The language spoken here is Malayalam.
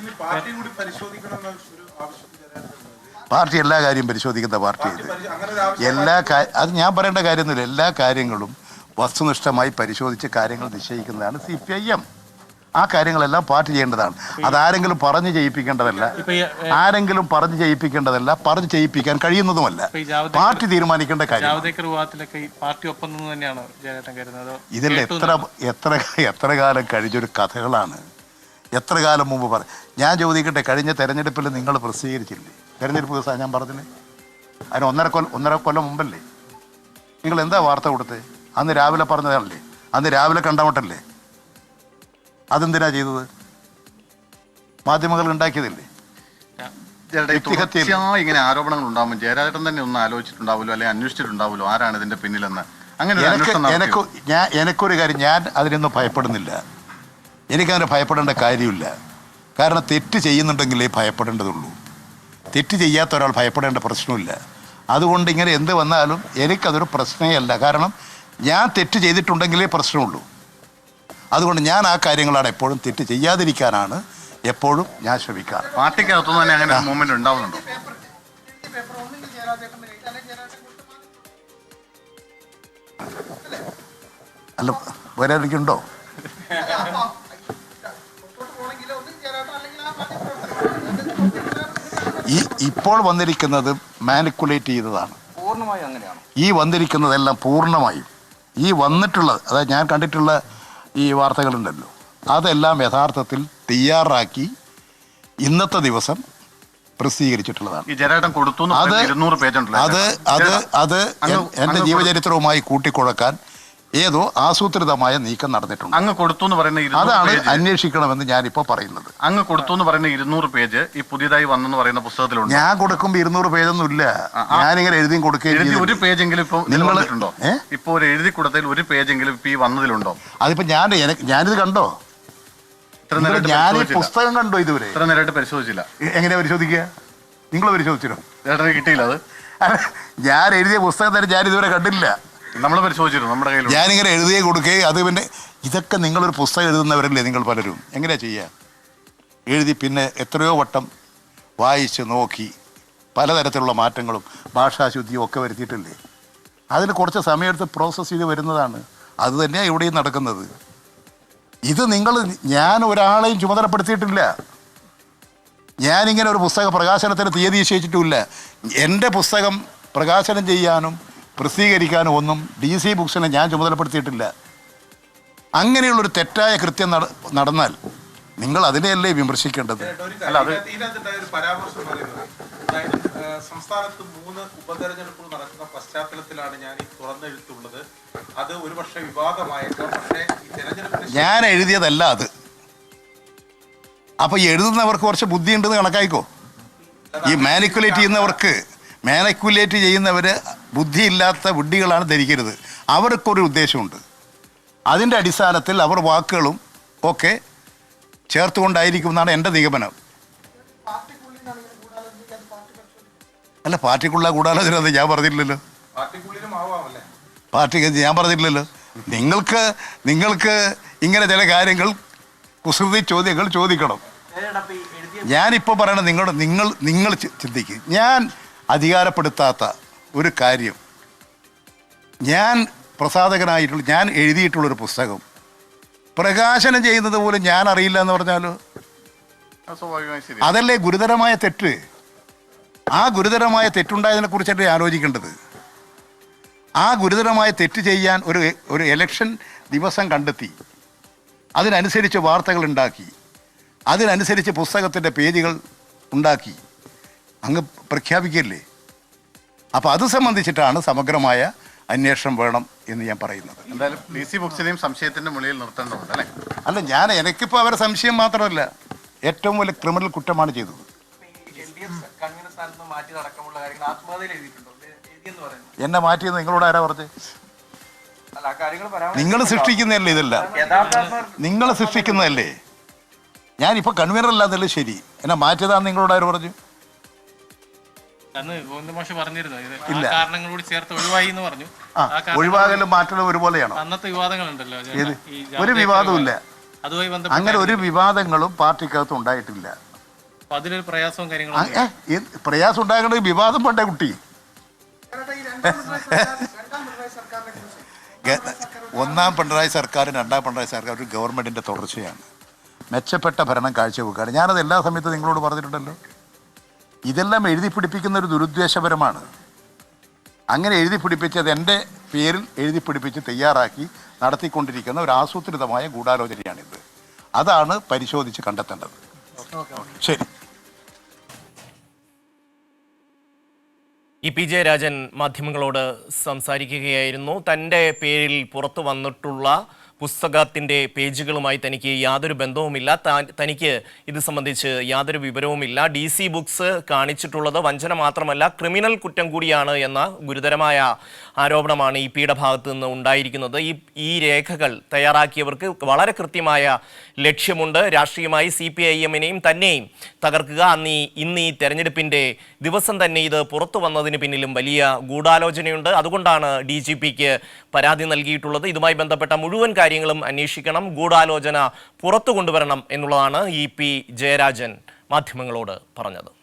പാർട്ടി കൂടി പരിശോധിക്കണമെന്ന ഒരു ആവശ്യം ജനങ്ങൾക്ക് പാർട്ടി എല്ലാ കാര്യം പരിശോധിക്കുന്ന പാർട്ടി ഇത്. പരിശോ- അങ്ങനെ ഒരു ആവശ്യം എല്ലാ അത് ഞാൻ പറയേണ്ട കാര്യമൊന്നുമില്ല. എല്ലാ കാര്യങ്ങളും വസ്തുനിഷ്ഠമായി പരിശോധിച്ച് കാര്യങ്ങൾ നിശ്ചയിക്കുന്നതാണ് സി പി ഐ എം. ആ കാര്യങ്ങളെല്ലാം പാർട്ടി ചെയ്യേണ്ടതാണ്. അതാരെങ്കിലും പറഞ്ഞു ചെയ്യിപ്പിക്കേണ്ടതല്ല ആരെങ്കിലും പറഞ്ഞു ചെയ്യിപ്പിക്കേണ്ടതല്ല പറഞ്ഞു ചെയ്യിപ്പിക്കാൻ കഴിയുന്നതുമല്ല. പാർട്ടി തീരുമാനിക്കേണ്ട കാര്യം. ഇതിൽ എത്ര എത്ര എത്ര കാലം കഴിഞ്ഞൊരു കഥകളാണ്. എത്ര കാലം മുമ്പ് പറ ഞാൻ ചോദിക്കട്ടെ കഴിഞ്ഞ തെരഞ്ഞെടുപ്പിൽ നിങ്ങൾ പ്രസിദ്ധീകരിച്ചില്ലേ? തെരഞ്ഞെടുപ്പ് ദിവസമാണ് ഞാൻ പറഞ്ഞില്ലേ? അതിന് ഒന്നര കൊല്ലം ഒന്നര കൊല്ലം മുമ്പല്ലേ? നിങ്ങൾ എന്താ വാർത്ത കൊടുത്തത് അന്ന് രാവിലെ പറഞ്ഞതല്ലേ? അന്ന് രാവിലെ കണ്ടമട്ടല്ലേ? അതെന്തിനാ ചെയ്തത്? മാധ്യമങ്ങൾ ഉണ്ടാക്കിയതല്ലേ? ഇങ്ങനെ ആരോപണങ്ങൾ ഉണ്ടാകുമ്പോൾ ജയരാജേട്ടൻ തന്നെ ഒന്ന് ആലോചിച്ചിട്ടുണ്ടാവുമല്ലോ അല്ലെങ്കിൽ അന്വേഷിച്ചിട്ടുണ്ടാവുമല്ലോ ആരാണ് ഇതിന്റെ പിന്നിലെന്ന്. അങ്ങനെ എനിക്ക്? ഞാൻ എനിക്കൊരു കാര്യം ഞാൻ അതിനൊന്നും ഭയപ്പെടുന്നില്ല. എനിക്കതിന് ഭയപ്പെടേണ്ട കാര്യമില്ല. കാരണം തെറ്റ് ചെയ്യുന്നുണ്ടെങ്കിലേ ഭയപ്പെടേണ്ടതുള്ളൂ. തെറ്റ് ചെയ്യാത്ത ഒരാൾ ഭയപ്പെടേണ്ട പ്രശ്നമില്ല. അതുകൊണ്ട് ഇങ്ങനെ എന്ത് വന്നാലും എനിക്കതൊരു പ്രശ്നമേ അല്ല കാരണം ഞാൻ തെറ്റ് ചെയ്തിട്ടുണ്ടെങ്കിലേ പ്രശ്നമുള്ളൂ. അതുകൊണ്ട് ഞാൻ ആ കാര്യങ്ങളാണ് എപ്പോഴും തെറ്റ് ചെയ്യാതിരിക്കാനാണ് എപ്പോഴും ഞാൻ ശ്രമിക്കാറ്. പാർട്ടിക്കകത്തു തന്നെ അങ്ങനെ മൂവ്മെന്റ് ഉണ്ടാവുന്നുണ്ടോ? അല്ല വേറെ ഉണ്ടോ? ഈ ഇപ്പോൾ വന്നിരിക്കുന്നത് മാനിക്കുലേറ്റ് ചെയ്തതാണ്. പൂർണമായും അങ്ങനെയാണ്? ഈ വന്നിരിക്കുന്നതെല്ലാം പൂർണമായും. ഈ വന്നിട്ടുള്ളത് അതായത് ഞാൻ കണ്ടിട്ടുള്ള ഈ വാർത്തകളുണ്ടല്ലോ. അതെല്ലാം യഥാർത്ഥത്തിൽ തയ്യാറാക്കി ഇന്നത്തെ ദിവസം പ്രസിദ്ധീകരിച്ചിട്ടുള്ളതാണ്. അത് അത് അത് അത് എന്റെ ജീവചരിത്രവുമായി കൂട്ടിക്കുഴക്കാൻ ഏതോ ആസൂത്രിതമായ നീക്കം നടന്നിട്ടുണ്ട്. അങ്ങ് കൊടുത്തു എന്ന് പറയുന്ന അതാണ് അന്വേഷിക്കണമെന്ന് ഞാനിപ്പോൾ പറയുന്നത്. അങ്ങ് കൊടുത്തു എന്ന് പറയുന്ന ഇരുന്നൂറ് പേജ് ഈ പുതിയതായി വന്നെന്ന് പറയുന്ന പുസ്തകത്തിലുണ്ട്. ഞാൻ കൊടുക്കുമ്പോൾ ഇരുന്നൂറ് പേജൊന്നും ഇല്ല. ഞാനിങ്ങനെ എഴുതി കൊടുക്കുകയും എഴുതി ഒരു. പേജെങ്കിലും ഇപ്പൊ ഇതിൽ നിങ്ങള്- വന്നിട്ടുണ്ടോ? ഏ? ഒരു എഴുതി കൊടുത്തതിൽ ഒരു പേജെങ്കിലും ഇപ്പൊ ഈ വന്നതിലുണ്ടോ? അതിപ്പോ ഞാൻ ഞാനിത് കണ്ടോ? ഞാൻ ഈ പുസ്തകം കണ്ടോ ഇതുവരെ? ഇത്ര നേരമായിട്ട് പരിശോധിച്ചില്ല. എങ്ങനെയാ പരിശോധിക്കുക? നിങ്ങൾ പരിശോധിച്ചിരുന്നു? ചേട്ടന് കിട്ടിയില്ല അത്. ഞാൻ എഴുതിയ പുസ്തകം തന്നെ ഞാൻ ഇതുവരെ കണ്ടില്ല. നമ്മൾ പരിശോധിച്ചിരുന്നു? നമ്മുടെ കയ്യിൽ ഞാനിങ്ങനെ എഴുതിയേ കൊടുക്കുകയും അത് പിന്നെ ഇതൊക്കെ നിങ്ങളൊരു പുസ്തകം എഴുതുന്നവരല്ലേ നിങ്ങൾ പലരും. എങ്ങനെയാ ചെയ്യുക എഴുതി പിന്നെ എത്രയോ വട്ടം വായിച്ച് നോക്കി പലതരത്തിലുള്ള മാറ്റങ്ങളും ഭാഷാശുദ്ധിയും ഒക്കെ വരുത്തിയിട്ടില്ലേ? അതിന് കുറച്ച് സമയമെടുത്ത് പ്രോസസ്സ് ചെയ്ത് വരുന്നതാണ്. അത് തന്നെയാണ് ഇവിടെയും നടക്കുന്നത്. ഇത് നിങ്ങൾ ഞാൻ ഒരാളെയും ചുമതലപ്പെടുത്തിയിട്ടില്ല. ഞാനിങ്ങനെ ഒരു പുസ്തക പ്രകാശനത്തിന് തീയതി നിശ്ചയിച്ചിട്ടുമില്ല. എന്റെ പുസ്തകം പ്രകാശനം ചെയ്യാനും പ്രസിദ്ധീകരിക്കാനും ഒന്നും ഡി സി ബുക്സിനെ ഞാൻ ചുമതലപ്പെടുത്തിയിട്ടില്ല. അങ്ങനെയുള്ളൊരു തെറ്റായ കൃത്യം നടന്നാൽ നിങ്ങൾ അതിനെയല്ലേ വിമർശിക്കേണ്ടത്? അല്ല സംസ്ഥാനത്ത് മൂന്ന് ഉപതെരഞ്ഞെടുപ്പുകൾ നടക്കുന്ന പശ്ചാത്തലത്തിലാണ് ഞാൻ ഈ തുറന്നെഴുത്തുള്ളത്. അത് ഒരുപക്ഷെ വിവാദമായേക്കാം പക്ഷേ ഈ തെരഞ്ഞെടുപ്പിന് ഞാൻ എഴുതിയതല്ല അത്. അപ്പൊ എഴുതുന്നവർക്ക് കുറച്ച് ബുദ്ധിയുണ്ടെന്ന് കണക്കായിക്കോ? ഈ മാനിക്കുലേറ്റ് ചെയ്യുന്നവർക്ക് മാനിക്കുലേറ്റ് ചെയ്യുന്നവർ ബുദ്ധിയില്ലാത്ത വിഡ്ഢികളാണ് ധരിക്കരുത്. അവർക്കൊരു ഉദ്ദേശമുണ്ട്. അതിന്റെ അടിസ്ഥാനത്തിൽ അവർ വാക്കുകളും ഒക്കെ ചേർത്തുകൊണ്ടായിരിക്കും എന്നാണ് എന്റെ നിഗമനം. അല്ല പാർട്ടിക്കുള്ള ഗൂഢാലോചന അത് ഞാൻ പറഞ്ഞില്ലല്ലോ പാർട്ടിക്ക് ഞാൻ പറഞ്ഞില്ലല്ലോ നിങ്ങൾക്ക് നിങ്ങൾക്ക് ഇങ്ങനെ ചില കാര്യങ്ങൾ കുസൃതി ചോദ്യങ്ങൾ ചോദിക്കണം. ഞാനിപ്പോൾ പറയണത് നിങ്ങളുടെ നിങ്ങൾ നിങ്ങൾ ചിന്തിക്കും. ഞാൻ അധികാരപ്പെടുത്താത്ത ഒരു കാര്യം. ഞാൻ പ്രസാധകനായിട്ടുള്ള ഞാൻ എഴുതിയിട്ടുള്ളൊരു പുസ്തകം. പ്രകാശനം ചെയ്യുന്നത് പോലും ഞാൻ അറിയില്ല എന്ന് പറഞ്ഞാലോ? അതല്ലേ ഗുരുതരമായ തെറ്റ്? ആ ഗുരുതരമായ തെറ്റുണ്ടായതിനെ കുറിച്ചല്ലേ ആലോചിക്കേണ്ടത്? ആ ഗുരുതരമായ തെറ്റ് ചെയ്യാൻ ഒരു ഒരു എലക്ഷൻ ദിവസം കണ്ടെത്തി. അതിനനുസരിച്ച് വാർത്തകൾ ഉണ്ടാക്കി. അതിനനുസരിച്ച് പുസ്തകത്തിന്റെ പേജുകൾ ഉണ്ടാക്കി. അങ്ങ് പ്രഖ്യാപിക്കല്ലേ? അപ്പോൾ അത് സംബന്ധിച്ചിട്ടാണ് സമഗ്രമായ അന്വേഷണം വേണം എന്ന് ഞാൻ പറയുന്നത്. എന്തായാലും ഡി സി ബുക്സിനെയും സംശയത്തിന്റെ മുകളിൽ നിർത്തേണ്ടതുണ്ട് അല്ലേ? അല്ല ഞാൻ എനിക്കിപ്പോൾ അവരെ സംശയം മാത്രമല്ല ഏറ്റവും വലിയ ക്രിമിനൽ കുറ്റമാണ് ചെയ്തത്. എന്നെ മാറ്റിയത് നിങ്ങളോട് ആരാ പറഞ്ഞത്? നിങ്ങൾ സൃഷ്ടിക്കുന്നതല്ലേ ഇതല്ല? നിങ്ങൾ സൃഷ്ടിക്കുന്നതല്ലേ? ഞാനിപ്പോൾ കൺവീനർ അല്ലാന്നല്ലേ ശരി. എന്നെ മാറ്റിയതാന്ന് നിങ്ങളോട് ആര് പറഞ്ഞു? അന്ന് ഗോവിന്ദ മാഷ് പറഞ്ഞിരുന്നു ഇത് ആ ചേർത്ത് ഒഴിവായി എന്ന് പറഞ്ഞു. ആ ആ കാരണം ഒഴിവാകലും മാറ്റലും ഒരുപോലെയാണോ? അന്നത്തെ വിവാദങ്ങളുണ്ടല്ലോ ഏത്? ചേട്ടാ, ഈ ഒരു ജാവദേക്കർ വിവാദവും ഇല്ല അതുമായി ബന്ധപ്പെട്ട് അങ്ങനെ ഒരു വിവാദങ്ങളും പാർട്ടിക്കകത്ത് ഉണ്ടായിട്ടില്ല. അപ്പൊ അതിലൊരു പ്രയാസവും ആ, കാര്യങ്ങളും ഏ, എന്ത് പ്രയാസം ഉണ്ടാകേണ്ടത് വിവാദം പണ്ടേ കുട്ടി. ഗ- ഒന്നാം പിണറായി സർക്കാരും രണ്ടാം പിണറായി സർക്കാർ ഒരു ഗവൺമെന്റിന്റെ തുടർച്ചയാണ്. മെച്ചപ്പെട്ട ഭരണം കാഴ്ചവെക്കുകയാണ്. ഞാനത് എല്ലാ സമയത്തും നിങ്ങളോട് പറഞ്ഞിട്ടുണ്ടല്ലോ. ഇതെല്ലാം എഴുതി പിടിപ്പിക്കുന്ന ഒരു ദുരുദ്ദേശപരമാണ്. അങ്ങനെ എഴുതി പിടിപ്പിച്ചത് എന്റെ പേരിൽ എഴുതി പിടിപ്പിച്ച് തയ്യാറാക്കി നടത്തിക്കൊണ്ടിരിക്കുന്ന ഒരു ആസൂത്രിതമായ ഗൂഢാലോചനയാണിത്. അതാണ് പരിശോധിച്ച് കണ്ടെത്തേണ്ടത്. ശരി. ഇ പി ജയരാജൻ മാധ്യമങ്ങളോട് സംസാരിക്കുകയായിരുന്നു. തന്റെ പേരിൽ പുറത്തു വന്നിട്ടുള്ള പുസ്തകത്തിന്റെ പേജുകളുമായി തനിക്ക് യാതൊരു ബന്ധവുമില്ല. തനിക്ക് ഇത് സംബന്ധിച്ച് യാതൊരു വിവരവുമില്ല. ഡി സി ബുക്സ് കാണിച്ചിട്ടുള്ളത് വഞ്ചന മാത്രമല്ല ക്രിമിനൽ കുറ്റം കൂടിയാണ് എന്ന ഗുരുതരമായ ആരോപണമാണ് ഇ പിയുടെ ഭാഗത്തു നിന്ന് ഉണ്ടായിരിക്കുന്നത്. ഈ ഈ രേഖകൾ തയ്യാറാക്കിയവർക്ക് വളരെ കൃത്യമായ ലക്ഷ്യമുണ്ട്. രാഷ്ട്രീയമായി സി പി ഐ എമ്മിനെയും തന്നെയും തകർക്കുക. അന്ന് ഇന്ന് ഈ തെരഞ്ഞെടുപ്പിന്റെ ദിവസം തന്നെ ഇത് പുറത്തു വന്നതിന് പിന്നിലും വലിയ ഗൂഢാലോചനയുണ്ട്. അതുകൊണ്ടാണ് ഡി ജി പിക്ക് പരാതി നൽകിയിട്ടുള്ളത്. ഇതുമായി ബന്ധപ്പെട്ട മുഴുവൻ കാര്യങ്ങളും അന്വേഷിക്കണം ഗൂഢാലോചന പുറത്തു കൊണ്ടുവരണം എന്നുള്ളതാണ് ഇ പി ജയരാജൻ മാധ്യമങ്ങളോട് പറഞ്ഞത്.